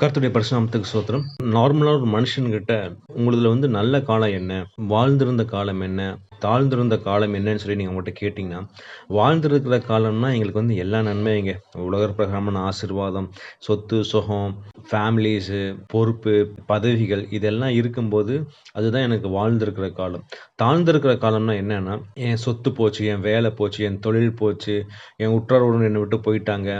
கருத்துடைய பரிசுநாமத்துக்கு சோத்திரம் நார்மலாக ஒரு மனுஷன்கிட்ட உங்களுதுல வந்து நல்ல காலம் என்ன? வாழ்ந்திருந்த காலம் என்ன? தாழ்ந்திருந்த காலம் என்னன்னு சொல்லி நீங்கள் அவங்கள்ட்ட கேட்டிங்கன்னா வாழ்ந்திருக்கிற காலம்னா எங்களுக்கு வந்து எல்லா நன்மைங்க. உலக பிரகாரமான ஆசிர்வாதம் சொத்து சுகம் ஃபேமிலிஸு பொறுப்பு பதவிகள் இதெல்லாம் இருக்கும்போது அதுதான் எனக்கு வாழ்ந்திருக்கிற காலம். தாழ்ந்திருக்கிற காலம்னா என்னன்னா என் சொத்து போச்சு என் வேலை போச்சு என் தொழில் போச்சு என் உற்றாரோடு என்னை விட்டு போயிட்டாங்க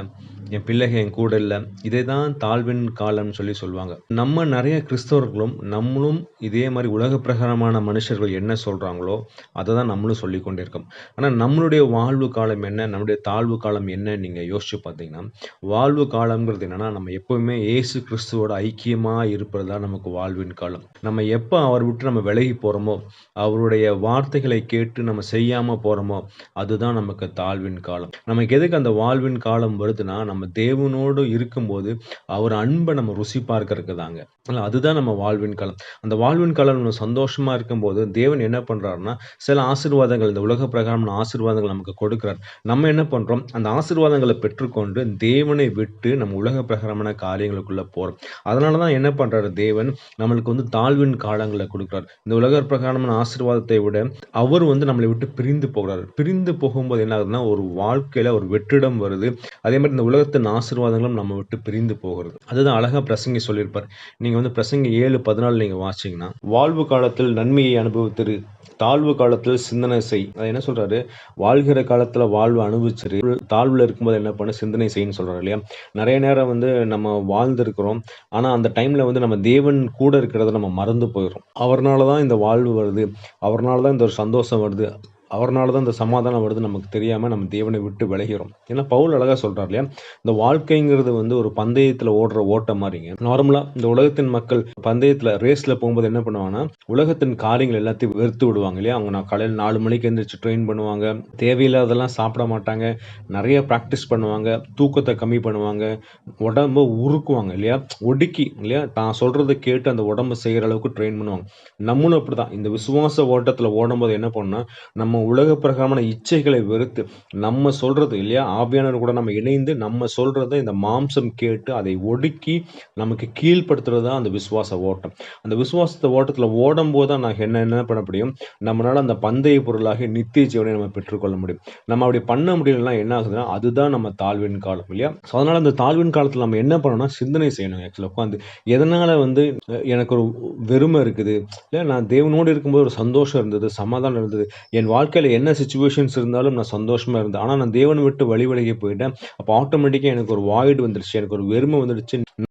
என் பிள்ளைங்க என் கூட இல்லை. இதே தான் தாழ்வின் காலம்னு சொல்லி சொல்லுவாங்க. நம்ம நிறைய கிறிஸ்தவர்களும் நம்மளும் இதே மாதிரி உலக பிரகாரமான மனுஷர்கள் என்ன சொல்கிறாங்களோ அதை தான் நம்மளும் சொல்லி கொண்டிருக்கோம் ஆனால் நம்மளுடைய வாழ்வு காலம் என்ன? நம்மளுடைய தாழ்வு காலம் என்ன? நீங்கள் யோசிச்சு பார்த்தீங்கன்னா வாழ்வு காலம்ங்கிறது என்னன்னா நம்ம எப்போவுமே ஏசு கிறிஸ்துவோட ஐக்கியமாக இருப்பது தான் நமக்கு வாழ்வின் காலம். நம்ம எப்போ அவர் விட்டு நம்ம விலகி போகிறோமோ அவருடைய வார்த்தைகளை கேட்டு நம்ம செய்யாமல் போகிறோமோ அதுதான் நமக்கு தாழ்வின் காலம். நமக்கு எதுக்கு அந்த வாழ்வின் காலம் வருதுன்னா நம்ம தேவனோடு இருக்கும்போது அவர் அன்பை நம்ம ருசி பார்க்கறதுக்கு தாங்க இல்லை அதுதான் நம்ம வாழ்வின் காலம் அந்த வாழ்வின் காலம் நம்ம சந்தோஷமாக இருக்கும்போது தேவன் என்ன பண்ணுறாருன்னா சில ஆசீர்வாதங்கள் இந்த உலக பிரகாரமான ஆசீர்வாதங்கள் நமக்கு கொடுக்குறார். நம்ம என்ன பண்ணுறோம் அந்த ஆசீர்வாதங்களை பெற்றுக்கொண்டு தேவனை விட்டு நம்ம உலக பிரகாரமான காரியங்களுக்குள்ளே போகிறோம் அதனால தான் என்ன பண்ணுறாரு தேவன்? நம்மளுக்கு வந்து தாழ்வின் காலங்களை கொடுக்குறார். இந்த உலக பிரகாரமான ஆசீர்வாதத்தை விட அவர் வந்து நம்மளை விட்டு பிரிந்து போகிறார் பிரிந்து போகும்போது என்ன ஆகுதுன்னா ஒரு வாழ்க்கையில் ஒரு வெற்றிடம் வருது. அதே மாதிரி இந்த உலகத்தின் ஆசீர்வாதங்களும் நம்ம விட்டு பிரிந்து போகிறது. அதுதான் அழகாக பிரசங்கி சொல்லியிருப்பார். நீங்க வந்து பிரசங்க ஏழு பதினாலு நீங்க வாசிச்சீங்கன்னா வாழ்வு காலத்தில் நன்மையை அனுபவித்திரு. தாழ்வு காலத்தில் சிந்தனை செய். அதை என்ன சொல்றாரு? வாழ்கிற காலத்துல வாழ்வு அனுபவிச்சிரு. தாழ்வுல இருக்கும்போது என்ன பண்ண? சிந்தனை செய்யன்னு சொல்றாரு இல்லையா? நிறைய நேரம் வந்து நம்ம வாழ்ந்திருக்கிறோம். ஆனா அந்த டைம்ல வந்து நம்ம தேவன் கூட இருக்கிறத நம்ம மறந்து போயிடும் அவர்னால தான் இந்த வாழ்வு வருது. அவர்னால தான் இந்த ஒரு சந்தோஷம் வருது. அவர்னால தான் இந்த சமாதானம் வருது நமக்கு தெரியாமல் நம்ம தேவனை விட்டு விலகிறோம். ஏன்னா பவுல் அழகாக சொல்கிறார் இல்லையா? இந்த வாழ்க்கைங்கிறது வந்து ஒரு பந்தயத்தில் ஓடுற ஓட்டம் மாதிரிங்க நார்மலாக இந்த உலகத்தின் மக்கள் பந்தயத்தில் ரேஸில் போகும்போது என்ன பண்ணுவாங்கன்னா உலகத்தின் காரியங்கள் எல்லாத்தையும் வெறுத்து விடுவாங்க இல்லையா? அவங்க நான் காலையில் நாலு மணிக்கு எழுந்திரிச்சு ட்ரெயின் பண்ணுவாங்க. தேவையில்லாதெல்லாம் சாப்பிட மாட்டாங்க. நிறைய ப்ராக்டிஸ் பண்ணுவாங்க. தூக்கத்தை கம்மி பண்ணுவாங்க. உடம்ப உருக்குவாங்க இல்லையா? ஒடுக்கி இல்லையா? தான் சொல்கிறத கேட்டு அந்த உடம்ப செய்கிற அளவுக்கு ட்ரெயின் பண்ணுவாங்க. நம்மளும் அப்படி தான் இந்த விசுவாச ஓட்டத்தில் ஓடும்போது என்ன பண்ணால் நம்ம உலக பிரகாரமான இச்சைகளை வெறுத்து நம்ம சொல்றது இல்லையா? ஆவியானவர் கூட நம்ம இணைந்து நம்ம சொல்கிறத இந்த மாம்சம் கேட்டு அதை ஒடுக்கி நமக்கு கீழ்ப்படுத்துறது தான் அந்த விசுவாச ஓட்டம். அந்த விசுவாசத்தை ஓட்டத்தில் ஓடும் போது தான் நான் என்ன என்ன பண்ண முடியும்? நம்மளால அந்த பந்தய பொருளாக நித்திய ஜீவனை நம்ம பெற்றுக்கொள்ள முடியும். நம்ம அப்படி பண்ண முடியலன்னா என்ன ஆகுதுன்னா அதுதான் நம்ம தாழ்வின் காலம் இல்லையா? ஸோ அதனால அந்த தாழ்வின் காலத்தில் நம்ம என்ன பண்ணணும்னா சிந்தனை செய்யணும் ஆக்சுவலாக உட்காந்து எதனால வந்து எனக்கு ஒரு வெறுமை இருக்குது இல்லை நான் தேவனோடு இருக்கும்போது ஒரு சந்தோஷம் இருந்தது சமாதானம் இருந்தது. என் வாழ்க்கை வாழ்க்கையில் என்ன சுச்சுவேஷன்ஸ் இருந்தாலும் நான் சந்தோஷமா இருந்தேன். ஆனால் நான் தேவனை விட்டு வழி விலகி போயிட்டேன். அப்போ ஆட்டோமேட்டிக்காக எனக்கு ஒரு வாய்டு வந்துடுச்சு. எனக்கு ஒரு வெறுமை வந்துடுச்சு.